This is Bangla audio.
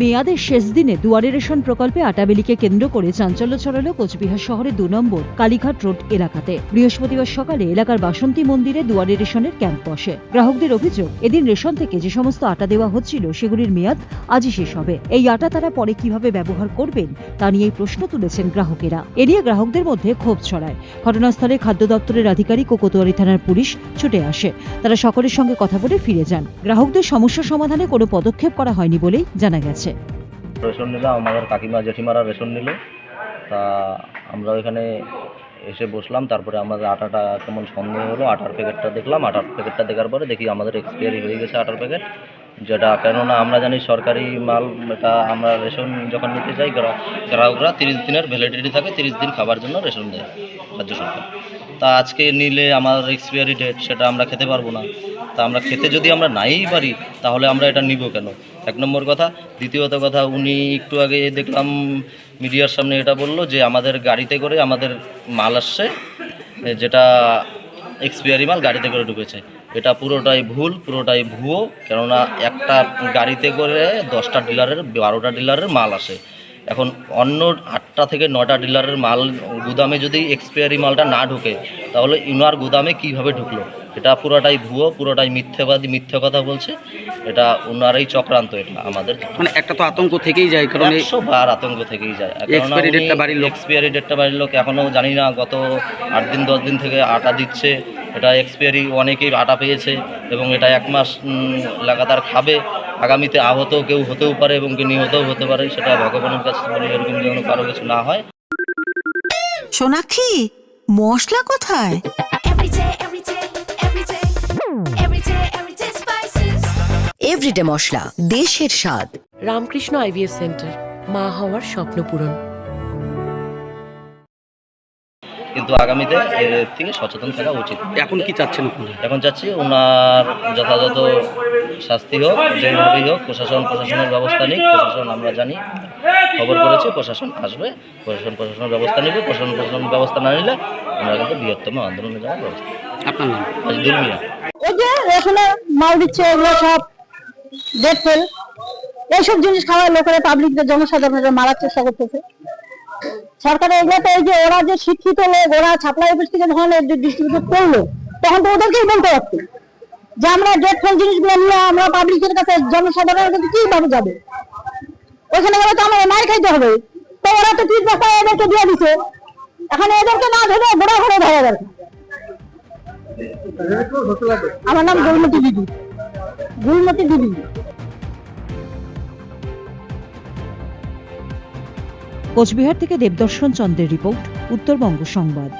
মেয়াদের শেষ দিনে দুয়ারে রেশন প্রকল্পে আটাবেলিকে কেন্দ্র করে চাঞ্চল্য ছড়ালো কোচবিহার শহরের দু নম্বর কালীঘাট রোড এলাকাতে। বৃহস্পতিবার সকালে এলাকার বাসন্তী মন্দিরে দুয়ারে রেশনের ক্যাম্প বসে। গ্রাহকদের অভিযোগ, এদিন রেশন থেকে যে সমস্ত আটা দেওয়া হচ্ছিল সেগুলির মেয়াদ আজই শেষ হবে। এই আটা তারা পরে কীভাবে ব্যবহার করবেন তা নিয়ে প্রশ্ন তুলেছেন গ্রাহকেরা। এ নিয়ে গ্রাহকদের মধ্যে ক্ষোভ ছড়ায়। ঘটনাস্থলে খাদ্য দপ্তরের আধিকারিক ও কোতোয়ারি থানার পুলিশ ছুটে আসে। তারা সকলের সঙ্গে কথা বলে ফিরে যান। গ্রাহকদের সমস্যা সমাধানে কোনো পদক্ষেপ করা হয়নি বলেই জানা গেছে। রেশন নিলাম আমাদের কাকিমা, জেঠিমারা রেশন নিল। তা আমরা ওইখানে এসে বসলাম, তারপরে আমাদের আটাটা কেমন সন্দেহ হলো, আটার প্যাকেটটা দেখলাম, আটার প্যাকেটটা দেখার পরে দেখি আমাদের এক্সপায়ারি হয়ে গেছে আটার প্যাকেট। যেটা, কেননা আমরা জানি সরকারি মাল এটা আমরা রেশন যখন নিতে গ্রা- গ্রাহকরা তিরিশ দিনের ভ্যালিডিটি থাকে, তিরিশ দিন খাবার জন্য রেশন দেয় রাজ্য সরকার। তা আজকে নিলে আমার এক্সপায়ারি ডেট সেটা আমরা খেতে পারব না। তা আমরা খেতে যদি আমরা নাই পারি, তাহলে আমরা এটা নিব কেন? এক নম্বর কথা। দ্বিতীয়ত কথা, উনি একটু আগে দেখলাম মিডিয়ার সামনে এটা বলল যে, আমাদের গাড়িতে করে আমাদের মাল আসছে, যেটা এক্সপিয়ারি মাল গাড়িতে করে ঢুকেছে। এটা পুরোটাই ভুল পুরোটাই ভুয়ো কেননা একটা গাড়িতে করে দশটা ডিলারের বারোটা ডিলারের মাল আসে। এখন অন্য আটটা থেকে নটা ডিলারের মাল গুদামে যদি এক্সপায়ারি মালটা না ঢুকে তাহলে ইনার গুদামে কীভাবে ঢুকলো? এটা পুরোটাই ভুয়ো পুরোটাই মিথ্যেবাদী মিথ্যে কথা বলছে। এটা ওনারই চক্রান্ত এটা আমাদের মানে একটা তো আতঙ্ক থেকেই যায় কারণ একশো বার আতঙ্ক থেকেই যায়। Expiry date টা বাড়ির লোক। এক্সপায়ারি ডেটটা বাড়ির লোক এখনও জানি না গত আট দিন দশ দিন থেকে আটা দিচ্ছে। এটা এক্সপায়ারি অনেকেই আটা পেয়েছে এবং এটা এক মাস লাগাতার খাবে। আগামীতে আহত কেউ হতেও পারে এবং কি নিহতও হতে পারে সেটা ভগবানের কাছে বলি এরকম যেন কারও কিছু না হয়। সোনাক্ষী মশলা কোথায়? Every day, every day, every day, every day, every day spices. Everyday মশলা দেশের স্বাদ। রামকৃষ্ণ আইভিএফ সেন্টার মা হওয়ার স্বপ্ন পূরণ। কিন্তু আগামীতে এর থেকে সচেতন থাকা উচিত। এখন কি চাচ্ছেন এখন চাচ্ছি ওনার যথাযথ শাস্তি হোক যেভাবেই হোক প্রশাসন প্রশাসনের ব্যবস্থা নিক প্রশাসন আমরা জানি খবর করেছি প্রশাসন আসবে প্রশাসন প্রশাসনের ব্যবস্থা নেবে প্রশাসন প্রশাসন ব্যবস্থা না নিলে আমরা কিন্তু বৃহত্তম আন্দোলনে যাওয়ার ব্যবস্থা আপনার নাম? আজ দুর্মিয়া এই যে রেশনে মাল দিচ্ছে এগুলো সব ডেট ফেল এইসব জিনিস খাওয়ায় লোকেরা পাবলিকদের জনসাধারণের মারার চেষ্টা করতেছে। সরকার এগুলো তো এই যে ওরা যে শিক্ষিত লোক, ওরা সাপ্লাই অফিস থেকে যখন ডিস্ট্রিবিউট করল, তখন তো ওদেরকেই বলতে পারতো যে আমরা ডেট ফেল জিনিসগুলো নিয়ে আমরা পাবলিকের কাছে জনসাধারণের কাছে কীভাবে যাবে? ওখানে গেলে তো আমাদের মার খাইতে হবে। তো ওরা তো তিন বস্তা এদেরকে দিয়ে দিছে। এখন এদেরকে না ধরে গোড়া ঘরে ধরা দরকার আমার নাম গুলমতি দিদি গুলমতি দিদি কোচবিহার থেকে দেবদর্শন চন্দ্রের রিপোর্ট উত্তরবঙ্গ সংবাদ।